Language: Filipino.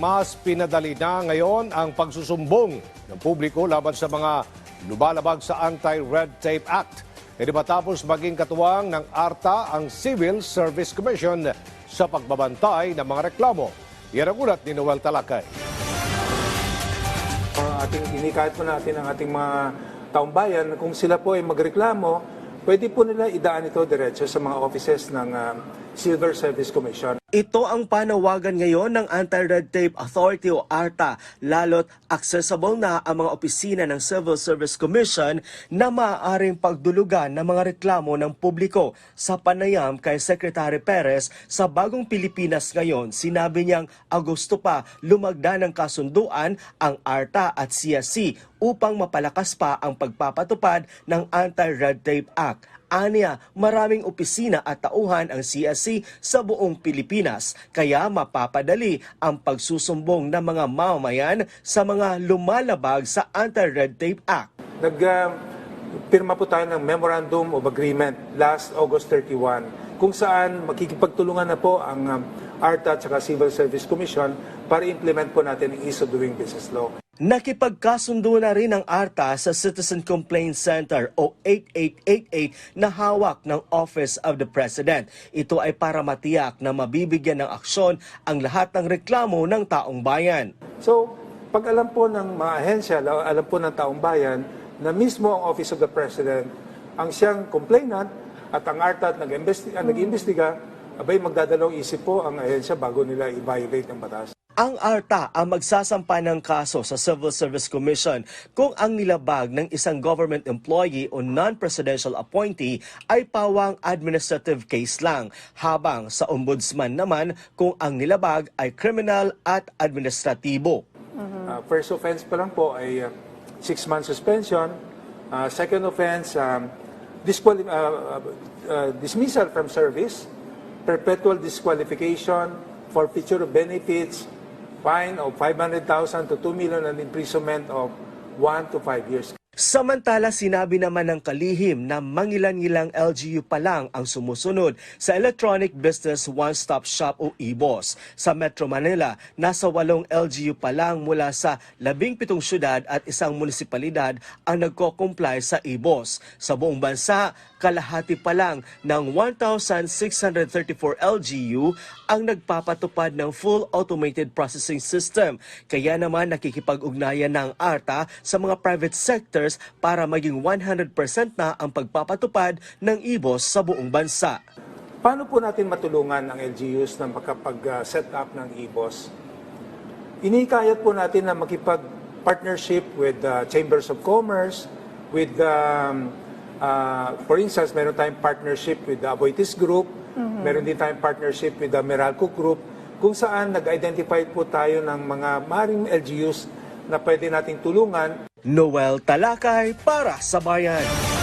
Mas pinadali na ngayon ang pagsusumbong ng publiko laban sa mga lumalabag sa Anti-Red Tape Act. Ito matapos maging katuwang ng ARTA ang Civil Service Commission sa pagbabantay ng mga reklamo. Yan ang ulat ni Noel Talakay. Uh, ating inikahit po natin ang ating mga taong bayan kung sila po ay magreklamo, pwede po nila idaan ito diretso sa mga offices ng uh, Civil Service Commission. Ito ang panawagan ngayon ng Anti-Red Tape Authority o ARTA, lalo't accessible na ang mga opisina ng Civil Service Commission na maaaring pagdulugan ng mga reklamo ng publiko. Sa panayam kay Secretary Perez sa Bagong Pilipinas ngayon, sinabi niyang Agosto pa lumagda ng kasunduan ang ARTA at CSC upang mapalakas pa ang pagpapatupad ng Anti-Red Tape Act. Aniya, maraming opisina at tauhan ang CSC sa buong Pilipinas, kaya mapapadali ang pagsusumbong ng mga mamamayan sa mga lumalabag sa Anti-Red Tape Act. Nag-pirma po tayo ng Memorandum of Agreement last August 31 kung saan makikipagtulungan na po ang um, ARTA at Civil Service Commission para implement po natin ang Ease of Doing Business Law. Nakipagkasundo na rin ang ARTA sa Citizen Complaint Center o 8888 na hawak ng Office of the President. Ito ay para matiyak na mabibigyan ng aksyon ang lahat ng reklamo ng taong bayan. So, pag alam po ng mga ahensya, la- alam po ng taong bayan na mismo ang Office of the President ang siyang complainant at ang ARTA at nag-investi- ah, nag-imbestiga, abay magdadalawang isip po ang ahensya bago nila i-violate ng batas. Ang ARTA ang magsasampa ng kaso sa Civil Service Commission kung ang nilabag ng isang government employee o non-presidential appointee ay pawang administrative case lang, habang sa ombudsman naman kung ang nilabag ay criminal at administratibo. Uh, first offense pa lang po ay uh, six months suspension. Uh, second offense, um, uh, uh, uh, dismissal from service, perpetual disqualification, forfeiture of benefits, fine of 500,000 to 2 million and imprisonment of 1 to 5 years. Samantala, sinabi naman ng kalihim na mangilan-ngilang LGU pa lang ang sumusunod sa Electronic Business One-Stop Shop o EBOS. Sa Metro Manila, nasa walong LGU pa lang mula sa labing pitong syudad at isang munisipalidad ang nagko-comply sa EBOS. Sa buong bansa, kalahati pa lang ng 1,634 LGU ang nagpapatupad ng full automated processing system. Kaya naman nakikipag-ugnayan ng ARTA sa mga private sectors para maging 100% na ang pagpapatupad ng EBOS sa buong bansa. Paano po natin matulungan ang LGUs na makapag-set up ng EBOS? Inikayat po natin na makipag-partnership with uh, Chambers of Commerce, with, um, uh, for instance, meron tayong partnership with the Aboitis Group, meron din tayong partnership with the Meralco Group, kung saan nag-identify po tayo ng mga maring LGUs na pwede nating tulungan Noel Talakay para sa Bayan.